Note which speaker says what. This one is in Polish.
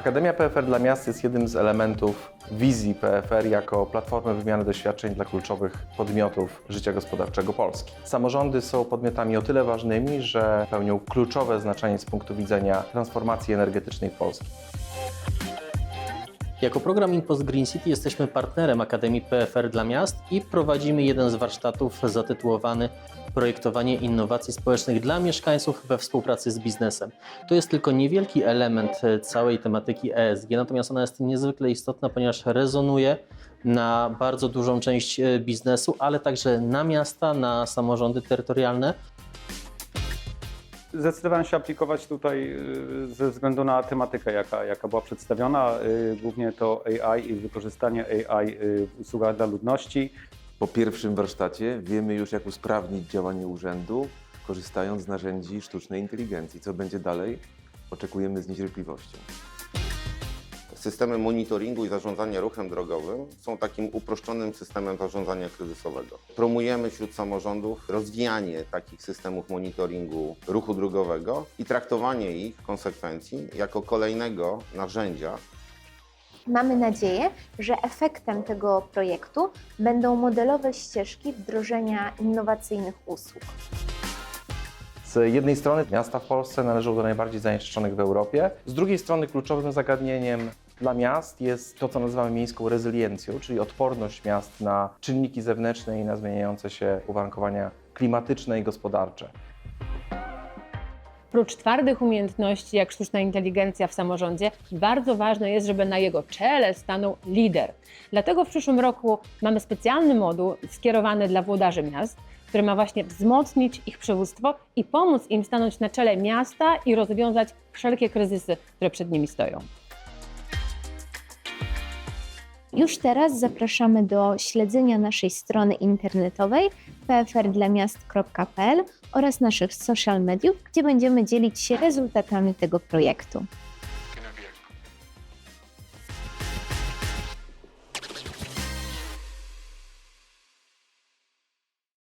Speaker 1: Akademia PFR dla Miast jest jednym z elementów wizji PFR jako platformy wymiany doświadczeń dla kluczowych podmiotów życia gospodarczego Polski. Samorządy są podmiotami o tyle ważnymi, że pełnią kluczowe znaczenie z punktu widzenia transformacji energetycznej Polski.
Speaker 2: Jako program Impost Green City jesteśmy partnerem Akademii PFR dla Miast i prowadzimy jeden z warsztatów zatytułowany Projektowanie innowacji społecznych dla mieszkańców we współpracy z biznesem. To jest tylko niewielki element e, całej tematyki ESG, natomiast ona jest niezwykle istotna, ponieważ rezonuje na bardzo dużą część e, biznesu, ale także na miasta, na samorządy terytorialne.
Speaker 3: Zdecydowałem się aplikować tutaj y, ze względu na tematykę, jaka, jaka była przedstawiona. y, Głównie to AI i wykorzystanie AI y, w usługach dla ludności.
Speaker 4: Po pierwszym warsztacie wiemy już, jak usprawnić działanie urzędu, korzystając z narzędzi sztucznej inteligencji. Co będzie dalej? Oczekujemy z niecierpliwością.
Speaker 5: Systemy monitoringu i zarządzania ruchem drogowym są takim uproszczonym systemem zarządzania kryzysowego. Promujemy wśród samorządów rozwijanie takich systemów monitoringu ruchu drogowego i traktowanie ich w konsekwencji jako kolejnego narzędzia
Speaker 6: Mamy nadzieję, że efektem tego projektu będą modelowe ścieżki wdrożenia innowacyjnych usług.
Speaker 1: Z jednej strony miasta w Polsce należą do najbardziej zanieczyszczonych w Europie, z drugiej strony kluczowym zagadnieniem dla miast jest to, co nazywamy miejską rezyliencją, czyli odporność miast na czynniki zewnętrzne i na zmieniające się uwarunkowania klimatyczne i gospodarcze.
Speaker 7: Prócz twardych umiejętności, jak sztuczna inteligencja w samorządzie, bardzo ważne jest, żeby na jego czele stanął lider. Dlatego w przyszłym roku mamy specjalny moduł skierowany dla włodarzy miast, który ma właśnie wzmocnić ich przywództwo i pomóc im stanąć na czele miasta i rozwiązać wszelkie kryzysy, które przed nimi stoją.
Speaker 6: Już teraz zapraszamy do śledzenia naszej strony internetowej pfrdlamiast.pl oraz naszych social mediów, gdzie będziemy dzielić się rezultatami tego projektu.